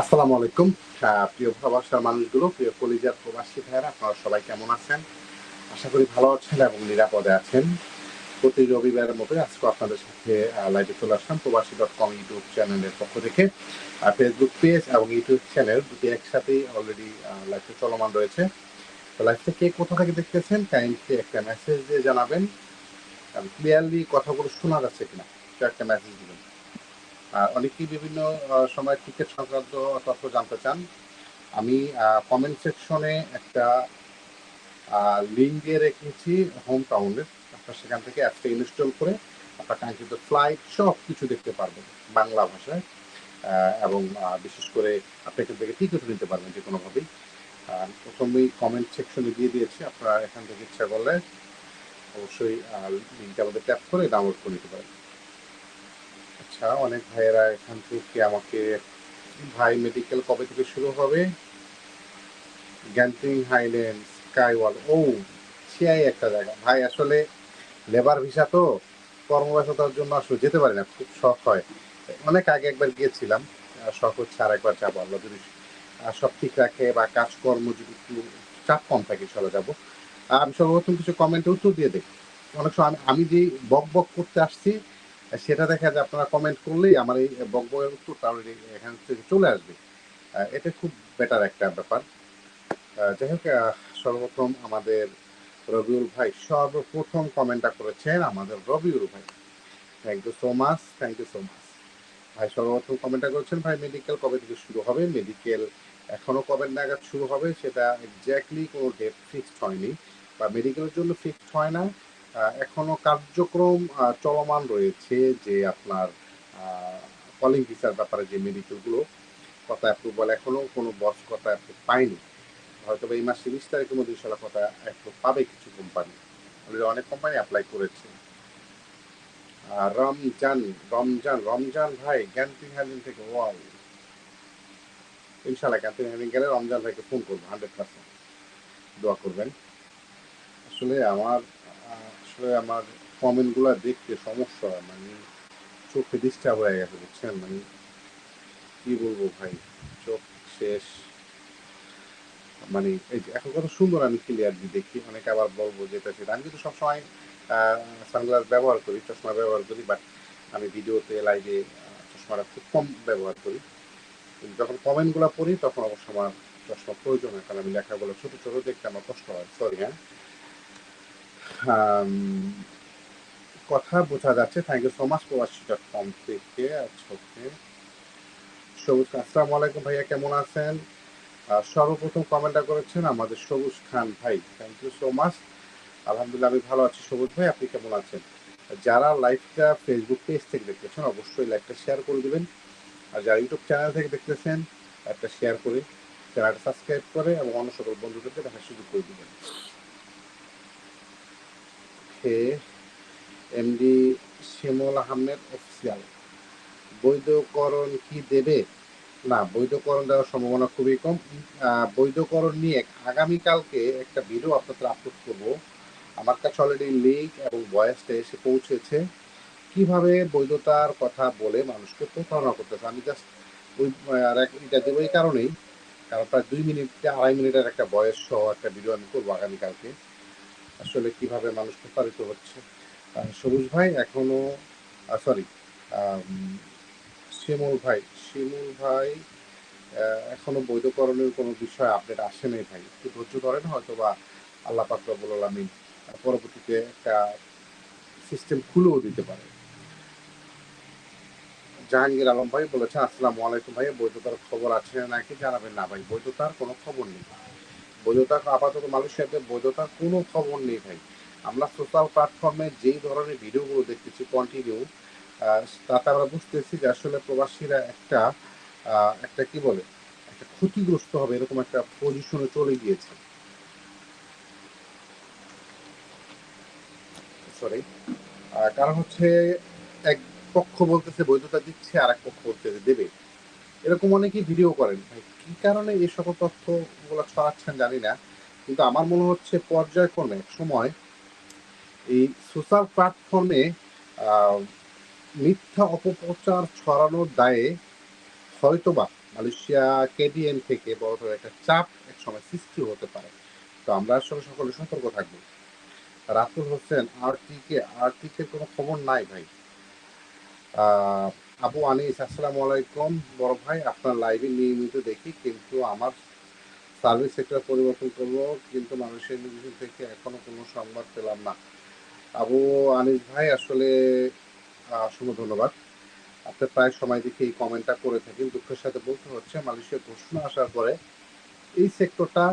আসসালামু আলাইকুম। প্রিয় প্রবাসার মানুষগুলো, প্রিয় কলিজার প্রবাসী ভাইয়েরা, আপনারা সবাই কেমন আছেন? আশা করি ভালো আছেন এবং নিরাপদে আছেন। প্রতি রবিবারের মতো আজকে আপনাদের সাথে লাইভে চলে আসলাম প্রবাসী ডট কম ইউটিউব চ্যানেলের পক্ষ থেকে। আর ফেসবুক পেজ এবং ইউটিউব চ্যানেল দুটি একসাথেই অলরেডি লাইভে চলমান রয়েছে। তো কে কোথা থেকে দেখতেছেন কাইন্ডলি একটা মেসেজ দিয়ে জানাবেন। ক্লিয়ারলি কথাগুলো শোনা যাচ্ছে কিনা একটা মেসেজ দিবেন। অনেকেই বিভিন্ন সময় টিকিট সংক্রান্ত তথ্য জানতে চান। আমি কমেন্ট সেকশনে একটা লিঙ্ক দিয়ে রেখেছি হোম টাউনের আপনার সেখান থেকে অ্যাপটা ইনস্টল করে আপনার কাঙ্ক্ষিত ফ্লাইট সব কিছু দেখতে পারবেন বাংলা ভাষায়। এবং বিশেষ করে আপনি এখান থেকে টিকিট নিতে পারবেন যে কোনোভাবেই প্রথমেই কমেন্ট সেকশনে দিয়ে দিয়েছি। আপনারা এখান থেকে ইচ্ছা করলে অবশ্যই লিঙ্কটা আমাদের ট্যাপ করে ডাউনলোড করে নিতে পারেন। আচ্ছা অনেক ভাইয়েরা এখান থেকে আমাকে ভাই মেডিকেল কবে থেকে শুরু হবে? গ্যান্টিং হাইল্যান্ড, স্কাইওয়াল, ও সিআই একটা জায়গা। ভাই, আসলে লেবার ভিসা তো কর্মব্যস্ততার জন্য আসলে যেতে পারি না, খুব শখ হয়। অনেক আগে একবার গিয়েছিলাম শখ হচ্ছে আর একবার যাব। আল্লাহ যদি সব ঠিক রাখে বা কাজকর্ম যদি একটু চাপ কম থাকে, চলে যাব। আমি সর্বপ্রথম কিছু কমেন্টে উত্তর দিয়ে দেখি অনেক সময় আমি যে বক বক করতে আসছি সেটা দেখা যায়, আপনারা কমেন্ট করলেই আমার এই বকবকের উত্তরটা already এখান থেকে চলে আসবে। এটা খুব বেটার একটা ব্যাপার। যাই হোক সর্বপ্রথম আমাদের রবিউল ভাই সর্বপ্রথম কমেন্টটা করেছেন আমাদের রবিউল ভাই। Thank you so much thank you so much ভাই সর্বপ্রথম কমেন্টটা করেছেন, ভাই মেডিকেল কবে থেকে শুরু হবে? মেডিকেল এখনও কবে নাগাদ শুরু হবে? সেটা এক্স্যাক্টলি কোনো ডেট ফিক্সড হয়নি। বা মেডিকেলের জন্য ফিক্সড হয় না। এখনও কার্যক্রম চলমান রয়েছে যে আপনার কলিং ভিসার ব্যাপারে যে মেডিকেলগুলো কথা অ্যাপ্রুভাল এখনও, কোনো বস কথা অ্যাপ্রুভ পায়নি। হয়তো এই মাসে বিশ তারিখের মধ্যে ইনশাল্লাহ কথা অ্যাপ্রুভ পাবে কিছু কোম্পানি অনেক কোম্পানি অ্যাপ্লাই করেছে। রমজান রমজান রমজান ভাই জ্ঞানতিং হ্যালিং থেকে ওয়াও ইনশাল্লাহ জ্ঞানতিং হ্যালিং গেলে রমজান ভাইকে ফোন করব হান্ড্রেড পার্সেন্ট দোয়া করবেন। আসলে আমার আসলে আমার কমেন্টগুলো দেখতে সমস্যা মানে চোখে ডিস্টার্ব হয়ে গেছে, বুঝছেন? মানে কি বলব ভাই? চোখ শেষ। মানে এই যে এখন কত সুন্দর আমি ক্লিয়ারলি দেখি। অনেকে আবার বলব যেটা সেটা আমি কিন্তু সবসময় সানগ্লাস ব্যবহার করি, চশমা ব্যবহার করি বাট আমি ভিডিওতে লাইভে চশমাটা খুব কম ব্যবহার করি। যখন কমেন্টগুলো পড়ি, তখন অবশ্য আমার চশমা প্রয়োজন হয়, কারণ আমি লেখাগুলো ছোট ছোট দেখতে আমার কষ্ট হয়। সরি হ্যাঁ? কথা বোঝা যাচ্ছে। Thank you so much Probashi dot com থেকে ওকে সবুজ, আসসালামু আলাইকুম ভাইয়া, কেমন আছেন? সর্বপ্রথম কমেন্টটা করেছেন আমাদের সবুজ খান ভাই। থ্যাংক ইউ সো মাচ আলহামদুলিল্লাহ, আমি ভালো আছি সবুজ ভাই, আপনি কেমন আছেন? যারা লাইভটা ফেসবুক পেজ থেকে দেখতেছেন, অবশ্যই লাইভটা শেয়ার করে দিবেন। আর যারা ইউটিউব চ্যানেল থেকে দেখতেছেন, একটা শেয়ার করে চ্যানেলটা সাবস্ক্রাইব করে এবং অন্য সকল বন্ধুদেরকে দেখার সুযোগ করে দিবেন। হে এমডি শিমুল আহমেদ অফিসিয়াল বৈধকরণ কি দেবে? না, বৈধকরণ দেওয়ার সম্ভাবনা খুবই কম। বৈধকরণ নিয়ে আগামীকালকে একটা ভিডিও আপনাদের আপলোড করব। আমার কাছে অলরেডি লিঙ্ক এবং ভয়েসটা এসে পৌঁছেছে। কীভাবে বৈধতার কথা বলে মানুষকে প্রতারণা করতেছে? আমি জাস্ট ওই এটা দেবো এই কারণেই। কারণ প্রায় দুই মিনিট, আড়াই মিনিটের একটা বয়স সহ একটা ভিডিও আমি করব আগামীকালকে। আসলে কীভাবে মানুষ প্রতারিত হচ্ছে। সবুজ ভাই এখনও সরি শিমুল ভাই শিমুল ভাই এখনও বৈধকরণের কোনো বিষয় আপডেট আসে নাই ভাই। একটু ধৈর্য ধরেন হয়তো বা আল্লাহ পাক রব্বুল আলামিন আহ, পরবর্তীতে একটা সিস্টেম খুলেও দিতে পারে জাহাঙ্গীর আলম ভাই বলেছেন আসসালামু আলাইকুম ভাই বৈধতার খবর আছে নাকি জানাবেন? না ভাই বৈধতার কোনো খবর নেই। বৈধতা আপাতত মালয়েশিয়াতে বৈধতার কোনো খবর নেই ভাই। আমরা সোশ্যাল প্ল্যাটফর্মে যেই ধরনের ভিডিওগুলো দেখতেছি কন্টিনিউ তাতে আমরা বুঝতেছি যে আসলে প্রবাসীরা একটা একটা কি বলে, একটা ক্ষতিগ্রস্ত হবে এরকম একটা পজিশনে চলে গিয়েছে। সরি কারণ হচ্ছে এক পক্ষ বলতেছে বৈধতা দিচ্ছে আর এক পক্ষ বলতেছে দেবে। এরকম অনেকেই ভিডিও করেন। কি কারণে এই সকল তথ্যগুলো ছড়াচ্ছেন জানি না, কিন্তু আমার মনে হচ্ছে পর্যায়ক্রমে সময় এই সোশ্যাল প্ল্যাটফর্মে মিথ্যা অপপ্রচার ছড়ানোর দায়ে হয়তোবা মালয়েশিয়া কেডিএন থেকে বড় ধরনের একটা চাপ এক সময় সৃষ্টি হতে পারে। তো আমরা আসলে সকলে সতর্ক থাকব। রাতুল হোসেন আরটিকে আরটিকের কোনো খবর নাই ভাই। আবু আনিস, আসসালামু আলাইকুম। বড় ভাই, আপনার লাইভে নিয়মিত দেখি, কিন্তু আমার সার্ভিস সেক্টর পরিবর্তন করব, কিন্তু মানুষের ইমিগ্রেশন থেকে এখনও কোনো সংবাদ পেলাম না। আবু আনিস ভাই, আসলে অসংখ্য ধন্যবাদ। আপনি প্রায় সময় দেখে এই কমেন্টটা করে থাকেন, দুঃখের সাথে বলতে হচ্ছে, মালয়েশিয়া ঘোষণা আসার পরে এই সেক্টরটা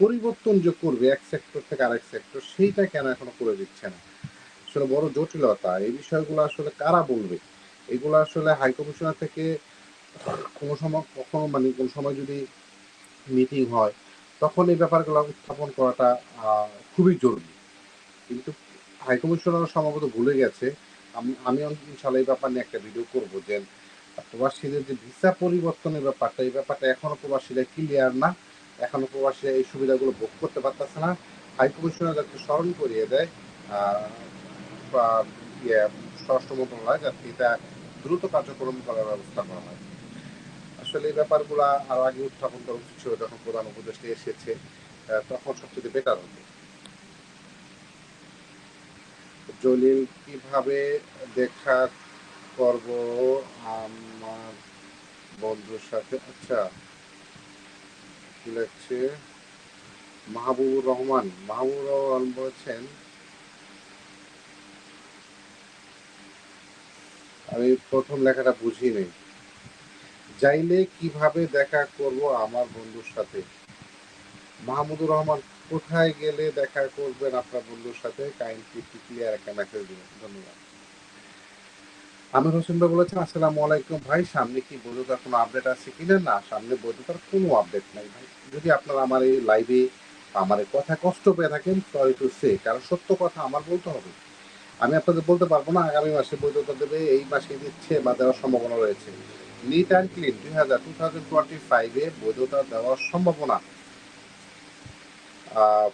পরিবর্তন যে করবে, এক সেক্টর থেকে আরেক সেক্টর সেইটা কেন এখনও করে দিচ্ছে না? আসলে বড় জটিলতা। এই বিষয়গুলো আসলে কারা বলবে? এগুলো আসলে হাই কমিশনার থেকে কোনো সময় কখনো মানে কোনো সময় যদি মিটিং হয়, তখন এই ব্যাপারগুলো উত্থাপন করাটা খুবই জরুরি। কিন্তু হাই কমিশনার সম্ভবত ভুলে গেছে। আমি আমি ইনশাল্লাহ এই ব্যাপার নিয়ে একটা ভিডিও করব যে, প্রবাসীদের যে ভিসা পরিবর্তনের ব্যাপারটা, এই ব্যাপারটা এখনও প্রবাসীরা ক্লিয়ার না। এখনও প্রবাসীরা এই সুবিধাগুলো ভোগ করতে পারতেছে না। হাই কমিশনার যাতে স্মরণ করিয়ে দেয় ইয়ে স্বরাষ্ট্র মন্ত্রণালয় যাতে এটা দ্রুত কার্যক্রম করার ব্যবস্থা করা হয়। আসলে এই ব্যাপারগুলো আরও আগে উত্থাপন করা উচিত ছিল, যখন প্রধান উপদেষ্টা এসেছে তখন সবচেয়ে বেটার হতো। জলিল, কীভাবে দেখা করব আমার বন্ধুর সাথে? আচ্ছা কি লাগছে মাহবুবুর রহমান মাহবুবুর রহমান বলেছেন আমি প্রথম লেখাটা বুঝি নেই। যাইলে কীভাবে দেখা করব আমার বন্ধুর সাথে? মাহমুদুর রহমান, কোথায় গেলে দেখা করবেন আপনার বন্ধুর সাথে? কাইন্ডলি ক্লিয়ার একটা মেসেজ দিবেন। ধন্যবাদ। আমির হোসেন ভাই বলেছেন, আসসালামু আলাইকুম ভাই, সামনে কি বৈধতার কোনো আপডেট আছে কিনা? না, সামনে বৈধতার কোনো আপডেট নাই ভাই। যদি আপনারা আমার এই লাইভে আমার কথা কষ্ট পেয়ে থাকেন সরি টু সে কারণ সত্য কথা আমার বলতে হবে। আপনাদের বলতে পারব না, আগামী মাসে বৈধতা দেবে, এই মাসে দিচ্ছে বা দেওয়ার সম্ভাবনা রয়েছে। নিট অ্যান্ড ক্লিন দুই হাজার টু থাউজেন্ড টোয়েন্টি ফাইভে বৈধতা দেওয়ার সম্ভাবনা।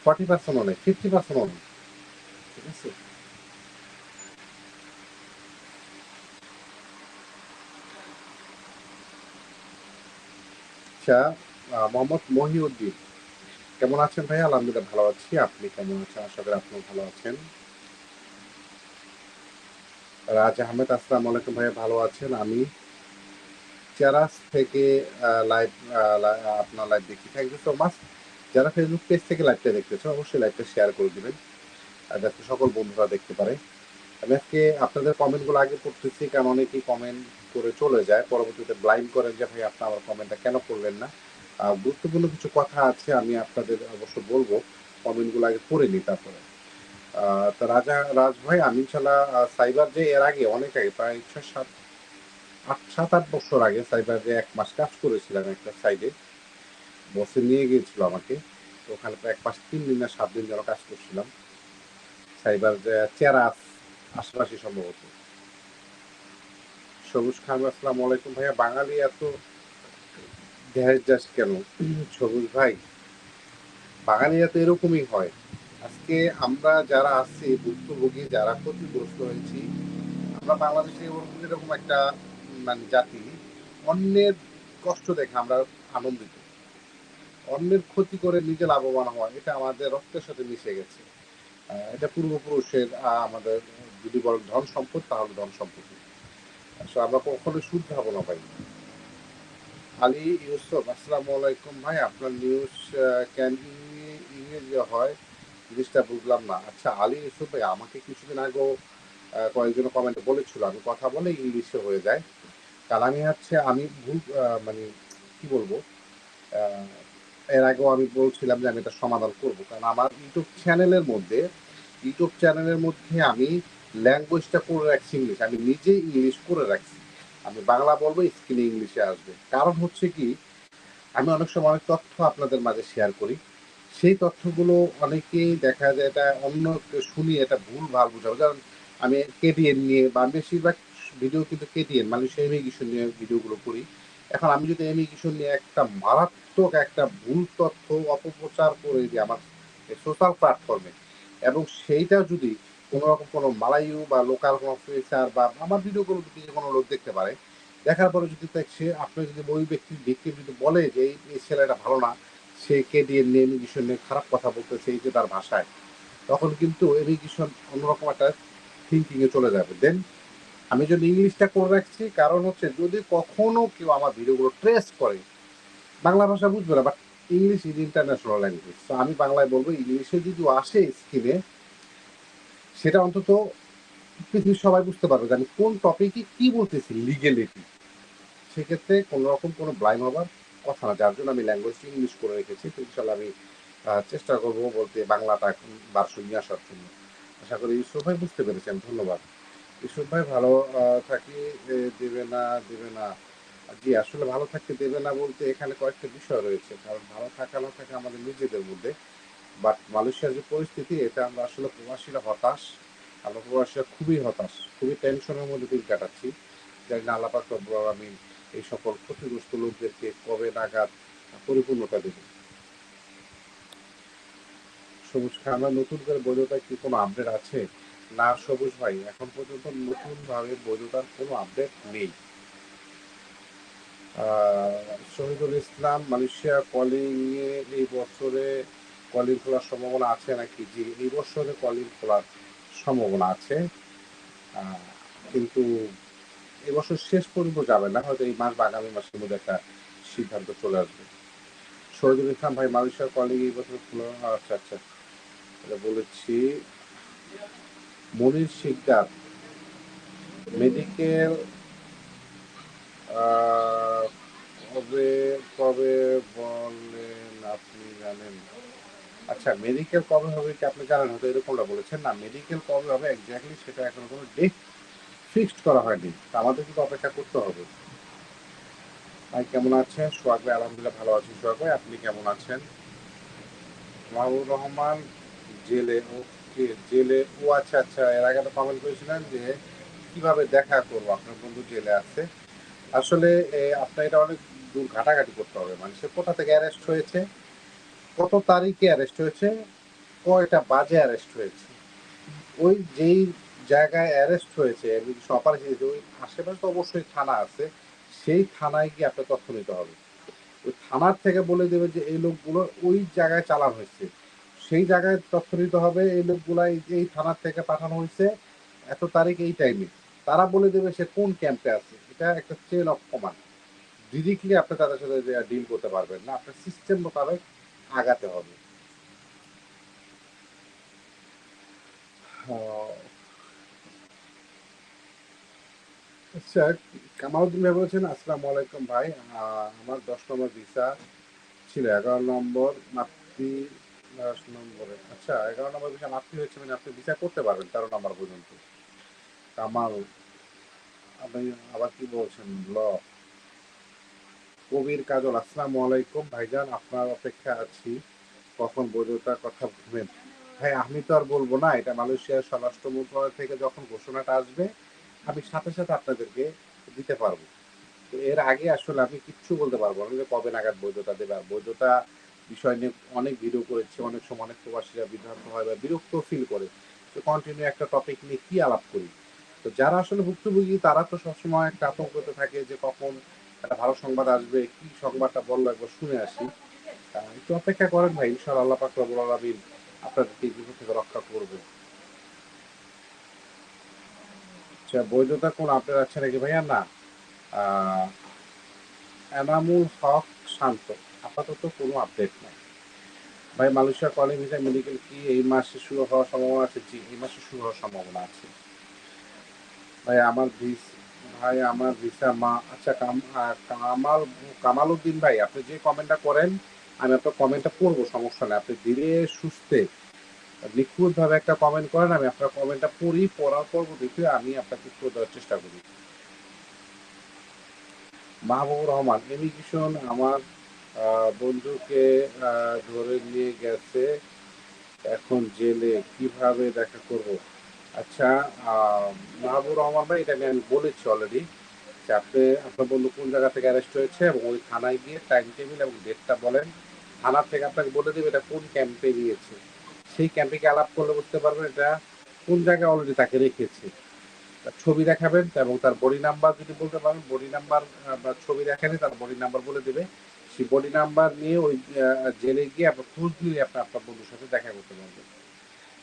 ফর্টি পার্সেন্ট অনেক ফিফটি পার্সেন্ট অনেক ঠিক আছে? আচ্ছা মোহাম্মদ মহিউদ্দিন। কেমন আছেন ভাই আলহামদুলিল্লাহ ভালো আছি। আপনি কেমন আছেন? আশা করি আপনিও ভালো আছেন। রাজ আহমেদ, আসসালামু আলাইকুম ভাইয়া, ভালো আছেন? আমি চেরাস থেকে লাইভ আপনার লাইভ দেখি থ্যাংক ইউ সো মাচ যারা ফেসবুক পেজ থেকে লাইভটা দেখতেছেন, অবশ্যই লাইভটা শেয়ার করে দিবেন। যাতে সকল বন্ধুরা দেখতে পারে। আমি আজকে আপনাদের কমেন্টগুলো আগে পড়তেছি, কারণ অনেকেই কমেন্ট করে চলে যায়। পরবর্তীতে ব্লাইন্ড করেন যে ভাই আপনি আমার কমেন্টটা কেন করলেন না? গুরুত্বপূর্ণ কিছু কথা আছে, আমি আপনাদের অবশ্য বলব। কমেন্টগুলো আগে পড়ে নিই তারপরে। তো রাজা রাজ ভাই আমি সাইবার যে এর আগে, অনেক আগে, প্রায় ছয় সাত, আট সাত, আট বছর আগে সাইবার যে এক মাস কাজ করেছিলাম একটা সাইডে, বসে নিয়ে গিয়েছিল আমাকে। তো ওখানে প্রায় এক মাস, তিন দিন না সাত দিন যেন কাজ করছিলাম। সাইবার যে চেরাস আশেপাশে সম্ভবত। সবুজ খান, আসসালাম আলাইকুম ভাইয়া। বাঙালি এত দেহের যাস কেন? সবুজ ভাই, বাঙালি এত এরকমই হয়। আজকে আমরা যারা আছি, ভুক্তভোগী, যারা ক্ষতিগ্রস্ত হয়েছি, আমরা বাংলাদেশে এরকম একটা মানে জাতি, অন্যের কষ্ট দেখে আমরা আনন্দিত। অন্যের ক্ষতি করে নিজে লাভবান হওয়া, এটা আমাদের রক্তের সাথে মিশে গেছে। এটা পূর্বপুরুষের আমাদের যদি বল ধন সম্পদ, তাহলে ধন আসলে আমরা কখনো শুদ্ধ হব না পাই আলী ইউসুফ, আসসালামু আলাইকুম ভাই। আপনার নিউজ ক্যান ইংরেজি হয়? জিনিসটা বুঝলাম না। আচ্ছা আলী ইউসুফ ভাই আমাকে কিছুদিন আহ, কয়েকজন কমেন্টে বলেছিল আমি কথা বলে ইংলিশে হয়ে যায়। আমি হচ্ছে আমি ভুল মানে কি বলব এর আগেও আমি বলছিলাম যে আমি এটা সমাধান করব। কারণ আমার ইউটিউব চ্যানেলের মধ্যে ইউটিউব চ্যানেলের মধ্যে আমি ল্যাঙ্গুয়েজটা করে রাখছি ইংলিশ। আমি নিজে ইংলিশ করে রাখছি। আমি বাংলা বলব স্ক্রিনে ইংলিশে আসবে। কারণ হচ্ছে কি আমি অনেক সময় অনেক তথ্য আপনাদের মাঝে শেয়ার করি। সেই তথ্যগুলো অনেকেই দেখা যায়, এটা অন্য শুনি এটা ভুল, ভালো বোঝাবে। কারণ আমি কেটিএন নিয়ে বা বেশিরভাগ ভিডিও কিন্তু কেটিএন সেই ইমিগ্রেশন নিয়ে ভিডিওগুলো করি। এখন আমি যদি ইমিগ্রেশন নিয়ে একটা মারাত্মক একটা ভুল তথ্য অপপ্রচার করে দিই আমার সোশ্যাল প্ল্যাটফর্মে এবং সেইটা যদি কোনো রকম কোনো মালায়ু বা লোকাল কোনো ফেসার বা আমার ভিডিওগুলো যদি কোনো লোক দেখতে পারে, দেখার পরে যদি সে আপনি যদি ওই ব্যক্তি ব্যক্তি যদি বলে যে এই ছেলেটা ভালো না সে কে দিয়ে ইমিগ্রেশন নিয়ে খারাপ কথা বলতেছে এই যে তার ভাষায়, তখন কিন্তু ইমিগ্রেশন অন্যরকম একটা থিঙ্কিংয়ে চলে যাবে। দেন আমি যদি ইংলিশটা করে রাখছি, কারণ হচ্ছে যদি কখনো কেউ আমার ভিডিওগুলো ট্রেস করে, বাংলা ভাষা বুঝবে না but English is international language তো আমি বাংলায় বলব, ইংলিশে যদি আসে স্কিনে সেটা অন্তত পৃথিবীর সবাই বুঝতে পারবে যে আমি কোন টপিকে কি বলতেছি লিগেলিটি সেক্ষেত্রে কোনো রকম কোনো ব্লাইম হবার কথা না, যার জন্য আমি ল্যাঙ্গুয়েজ ইংলিশ করে রেখেছি। ইনশাল্লাহ আমি চেষ্টা করব বলতে বাংলাটা এখন বারশো নিয়ে আসার জন্য। আশা করি ইউসুফ ভাই বুঝতে পেরেছেন। ধন্যবাদ। ইউসুফ ভাই ভালো থাকি দেবে না দেবে না। জি, আসলে ভালো থাকতে দেবে না বলতে এখানে কয়েকটা বিষয় রয়েছে। কারণ ভালো থাকা না থাকা আমাদের নিজেদের মধ্যে। বাট মালয়েশিয়ার যে পরিস্থিতি, এটা আমরা আসলে প্রবাসীরা হতাশ। আমরা প্রবাসীরা খুবই হতাশ, খুবই টেনশনের মধ্যে দিন কাটাচ্ছি। জানি না, আল্লাপাক আলামিন এই সকল ক্ষতিগ্রস্ত লোকদেরকে কবে নাগাদ পরিপূর্ণতা দেবে? সবুজ খান নতুন করে বৈধতায় কি কোনো আপডেট আছে? না, সবুজ ভাই, এখন পর্যন্ত নতুন ভাবে বৈধতার কোনো আপডেট নেই। শহীদুল ইসলাম মালয়েশিয়া কলিং এ এই বছরে কলিং খোলার সম্ভাবনা আছে নাকি? জি, এই বছরে কলিং খোলার সম্ভাবনা আছে। কিন্তু এবছর শেষ পর্যন্ত যাবে না, হয়তো এই মাস বা আগামী মাসের মধ্যে একটা সিদ্ধান্ত চলে আসবে। শহীদুল ইসলাম ভাই মালয়েশিয়ার কলিং এই বছর খোলা আচ্ছা আচ্ছা। এটা বলেছি, মনির শিকদার মেডিকেল কবে কবে বলেন আপনি জানেন? আচ্ছা মেডিকেল কবে হবে কি আপনি জানেন? হয়তো এরকমটা বলেছেন। না মেডিকেল কবে হবে এক্স্যাক্টলি সেটা এখন কোনো ডেট ফিক্সড করা হয়নি। তা আমাদের কিন্তু অপেক্ষা করতে হবে। ভাই, কেমন আছেন? সোহাগ ভাই, আলহামদুলিল্লাহ ভালো আছি। সোহাগ ভাই, আপনি কেমন আছেন? মাহবুব রহমান, জেলে ওকে জেলে ও আচ্ছা আচ্ছা এর আগে তো কমেন্ট করেছিলেন যে কীভাবে দেখা করব? আপনার বন্ধু জেলে আছে। আসলে আপনার এটা অনেক দূর ঘাটাঘাটি করতে হবে। মানে সে কোথা থেকে অ্যারেস্ট হয়েছে? কত তারিখে অ্যারেস্ট হয়েছে? কয়টা বাজে অ্যারেস্ট হয়েছে? ওই যেই জায়গায় অ্যারেস্ট হয়েছে অপারেশন ওই আশেপাশে তো অবশ্যই থানা আছে, সেই থানায় গিয়ে আপনার তথ্য নিতে হবে। ওই থানার থেকে বলে দেবে যে এই লোকগুলো ওই জায়গায় চালান হয়েছে। সেই জায়গায় তথ্য নিতে হবে, এই লোকগুলা এই- থানার থেকে পাঠানো হয়েছে, এত তারিখ এই টাইমে তারা বলে দেবে সে কোন ক্যাম্পে আছে। এটা একটা চেন অফ কমান্ড ডিরেক্টলি আপনি তাদের সাথে ডিল করতে পারবেন না, আপনার সিস্টেম মোতাবেক আগাতে হবে। আচ্ছা ভাই আসসালামু আলাইকুম ভাই। আমার দশ নম্বর ভিসা ছিল এগারো নম্বর, মাতৃ দশ নম্বরে। আচ্ছা এগারো নম্বর ভিসা মাতৃ মানে আপনি ভিসা করতে পারবেন তেরো নম্বর পর্যন্ত। কামাল, আপনি আবার কি বলছেন? ল। কবির কাজল, আসসালামু আলাইকুম। ভাইজান, আপনার অপেক্ষা আছি। কখন বৈধতার কথা বলবেন? ভাই, আমি তো আর বলব না। এটা মালয়েশিয়ার স্বরাষ্ট্র মন্ত্রণালয় থেকে যখন ঘোষণাটা আসবে আমি সাথে সাথে আপনাদেরকে দিতে পারব। এর আগে আসলে আমি কিচ্ছু বলতে পারব না যে কবে নাগাদ বৈধতা দেবে। আর বৈধতা বিষয় নিয়ে অনেক ভিডিও করেছি, অনেক সময় অনেক প্রবাসীরা বিভ্রান্ত হয় বা বিরক্ত ফিল করে। তো কন্টিনিউ একটা টপিক নিয়ে কি আলাপ করি? তো যারা আসলে ভুক্তভোগী, তারা তো সবসময় একটা আতঙ্কতে থাকে যে কখন একটা ভালো সংবাদ আসবে, কি সংবাদটা বলল একবার শুনে আসি। একটু অপেক্ষা করেন ভাই, ইনশাআল্লাহ, আল্লাহ পাক রব্বুল আলামিন আপনাদেরকে থেকে রক্ষা করবে আচ্ছা বৈধতা কোন আপডেট আছে নাকি ভাইয়া? না। এনামুল হক শান্ত। আপাতত কোনো আপডেট নাই। ভাই, মালয়েশিয়া কলিং ভিসা মেডিকেল কি এই মাসে শুরু হওয়ার সম্ভাবনা আছে? জি, এই মাসে শুরু হওয়ার সম্ভাবনা আছে। ভাই, আমার ভাই, আমার ভিসা মা আচ্ছা কামাল কামাল উদ্দিন ভাই, আপনি যে কমেন্টটা করেন, আমি আপনার কমেন্টটা পড়ব সমস্যা নেই। আপনি ধীরে সুস্থে নিখুঁত ভাবে একটা কমেন্ট করেন, আমি আপনার কমেন্টটা পড়ি, পড়ার পর দেখে আমি আপনাকে উত্তর দেওয়ার চেষ্টা করি। মাহবুবুর রহমান ইমিগ্রেশন আমার বন্ধুকে ধরে নিয়ে গেছে, এখন জেলে, কীভাবে দেখা করব? আচ্ছা মাহবুবুর রহমান ভাই, এটা আমি বলেছি অলরেডি যে আপনি, আপনার বন্ধু কোন জায়গা থেকে অ্যারেস্ট হয়েছে এবং ওই থানায় গিয়ে টাইম টেবিল এবং ডেটটা বলেন। থানা থেকে আপনাকে বলে দেবে এটা কোন ক্যাম্পে নিয়েছে সেই ক্যাম্পে কি আলাপ করলে বুঝতে পারবেন এটা কোন জায়গায় অলরেডি তাকে রেখেছে। ছবি দেখাবেন এবং তার বডি নাম্বার যদি বলতে পারেন বডি নাম্বার বা ছবি দেখালে তার বডি নাম্বার বলে দেবে। সেই বডি নাম্বার নিয়ে ওই জেলে গিয়ে আপনার খোঁজ নিয়ে আপনি, আপনার বন্ধুর সাথে দেখা করতে পারবেন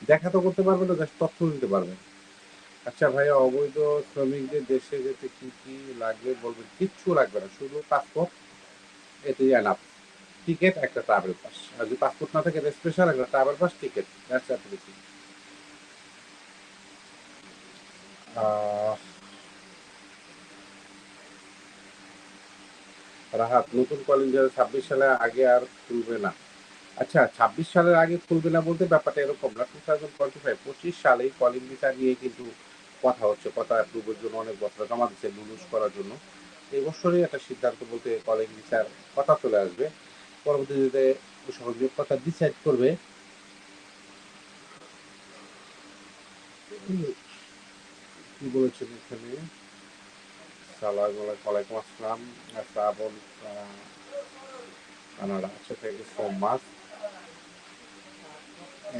দেখা তো করতে পারবেন না, জাস্ট তথ্য দিতে পারবেন। আচ্ছা ভাইয়া অবৈধ শ্রমিকদের দেশে যেতে কি কি লাগবে বলবেন? কিচ্ছু লাগবে না, শুধু পাসপোর্ট এটাই এনাফ টিকিট একটা ট্রাভেল পাস আর যদি পাসপোর্ট না থাকে স্পেশাল একটা travel pass ticket that's application Rahat, নতুন কলিং ছাব্বিশ সালে আগে আর খুলবে না। আচ্ছা ছাব্বিশ সালের আগে খুলবে না বলতে ব্যাপারটা এরকম না। টু থাউজেন্ড টোয়েন্টি ফাইভ পঁচিশ সালে কলিং ভিসা নিয়ে কিন্তু কথা হচ্ছে, কথা অ্যাপ্রুভের জন্য, অনেক বছর জমা দিচ্ছে লুলুস করার জন্য। এই বছরই একটা সিদ্ধান্ত বলতে কলিং ভিসার কথা চলে আসবে। পরবর্তীতে সকল ডিসাইড করবে, কি বলেছেন এখানে? আসসালাম শ্রাবণ কানাডা আচ্ছা thank you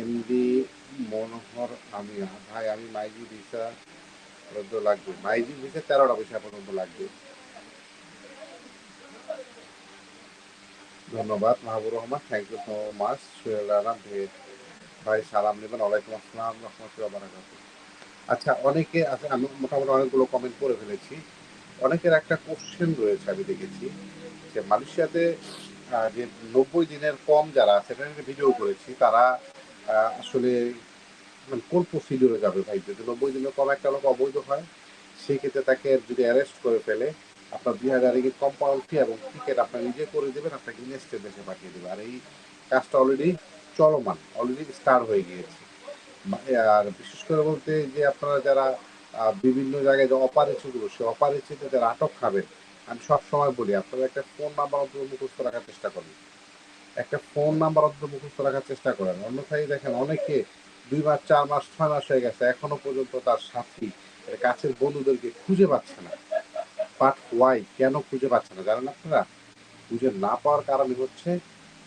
MD Monohor Amiya ভাই, আমি মাইজি ভিসা পর্যন্ত লাগবে। মাইজি ভিসা তেরোটা পয়সা পর্যন্ত লাগবে। ধন্যবাদ, Mahbur Rahman. Thank you so much Sohel Rana ভাই, সালাম নেবেন। ওয়ালাইকুম আসসালাম, রহমতুল্লাহ বারাকাতুহ। আচ্ছা অনেকে আছে, আমি মোটামুটি অনেকগুলো কমেন্ট করে ফেলেছি। অনেকের একটা কোশ্চেন রয়েছে, আমি দেখেছি। যে মালয়েশিয়াতে যে নব্বই দিনের কম যারা আছে, এটা একটা ভিডিও করেছি, তারা আসলে মানে কোন প্রসিডিওরে যাবে ভাই? যদি নব্বই দিনের কম একটা লোক অবৈধ হয়, সেই ক্ষেত্রে তাকে যদি অ্যারেস্ট করে ফেলে আপনার দুই হাজার রিঙ্গিত কম্পাউন্ড ফি এবং টিকিট আপনার নিজে করে দেবেন, আপনাকে ইনস্টেট দেশে পাঠিয়ে দেবে। আর এই কাজটা অলরেডি চলমান অলরেডি স্টার্ট হয়ে গিয়েছে। আর বিশেষ করে বলতে যে আপনারা যারা বিভিন্ন জায়গায় যে অপারেশনগুলো সে অপারেশনে যারা আটক খাবেন, আমি সব সময় বলি, আপনারা একটা ফোন নাম্বার অন্তত মুখস্থ রাখার চেষ্টা করেন। একটা ফোন নাম্বার অন্তত মুখস্থ রাখার চেষ্টা করেন। অন্যথায় দেখেন অনেকে দুই মাস, চার মাস, ছয় মাস হয়ে গেছে, এখনও পর্যন্ত তার সাথী কাছের বন্ধুদেরকে খুঁজে পাচ্ছে না। বাট ওয়াই কেন খুঁজে পাচ্ছে না? জানেন আপনারা? খুঁজে না পাওয়ার কারণে হচ্ছে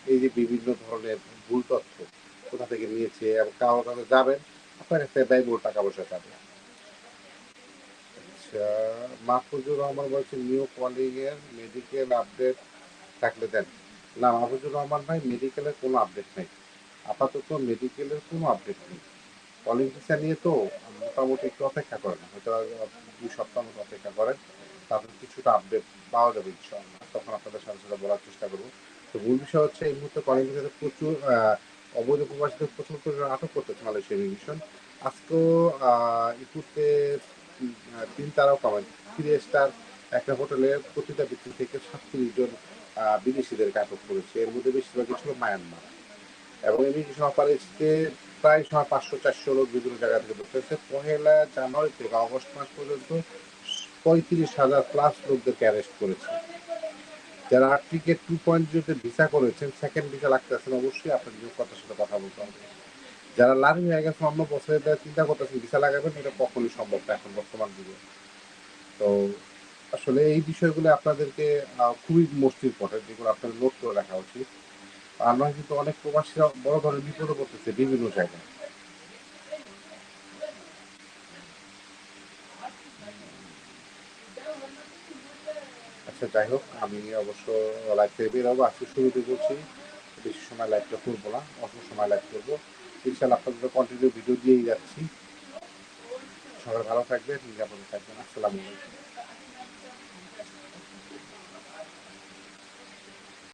এই যে বিভিন্ন ধরনের ভুল তথ্য কোথা থেকে নিয়েছে এবং কারও কাছে যাবেন আপনার কাছে ব্যয়বহুল টাকা পয়সা পাবে আচ্ছা মাহফুজুর রহমান বলছে নিউ কলিং এর মেডিকেল আপডেট থাকলে দেন। না, মাহফুজুর রহমান ভাই মেডিকেলের কোনো আপডেট নেই। আপাতত মেডিকেলের কোনো আপডেট নেই। কলিং ভিসা নিয়ে তো মোটামুটি একটু অপেক্ষা করেন। হয়তো দুই সপ্তাহ মতো অপেক্ষা করেন। তারপর কিছুটা আপডেট পাওয়া যাবে ইনশাআল্লাহ। তখন আপনাদের সাথে সাথে বলার চেষ্টা করব। তো মূল বিষয় হচ্ছে এই মুহূর্তে কলিং ভিসাতে প্রচুর অবৈধ প্রবাসীদের প্রচুর পরিমাণে আটক করতেছে মালয়েশিয়া ইমিগ্রেশন আজকেও আহ, তিন তারাও কমেন্ট থ্রি স্টার একটা হোটেলে প্রতিটা ব্যক্তি থেকে সাতত্রিশ জন বিদেশিদেরকে আটক করেছে। এর মধ্যে বেশিরভাগই ছিল মায়ানমার। এবং ইমিগ্রেশন অপারেশনে প্রায় সময় পাঁচশো চারশো লোক বিভিন্ন জায়গা থেকে ঢুকতেছে পহেলা জানুয়ারি থেকে অগস্ট মাস পর্যন্ত পঁয়ত্রিশ হাজার প্লাস লোকদেরকে অ্যারেস্ট করেছে। যারা টিকিট টু পয়েন্ট জিরোতে ভিসা করেছেন সেকেন্ড ভিসা লাগতেছেন অবশ্যই আপনার নিজের কথার সাথে কথা বলতে হবে। যারা লার্নিং হয়ে গেছে, অন্য বছরে তারা চিন্তা করতেছেন ভিসা লাগাবেন, এটা কখনোই সম্ভব না এখন বর্তমান যুগে। তো আসলে এই বিষয়গুলো আপনাদেরকে খুবই মোস্ট পটে যেগুলো আপনাদের নোট করে রাখা উচিত। আমরা কিন্তু অনেক প্রবাসীরা বড় ধরনের বিপদে পড়তেছে বিভিন্ন জায়গায়। আচ্ছা যাই হোক, আমি অবশ্য লাইভ থেকে বের হব। আজকে শুরুতে বলছি, বেশি সময় লাইভটা করব না, অল্প সময় লাইভ করব। ইনশাল্লাহ আপনাদের কন্টিনিউ ভিডিও দিয়েই যাচ্ছি। সবাই ভালো থাকবে নিরাপদে থাকবেন। আসসালামু আলাইকুম।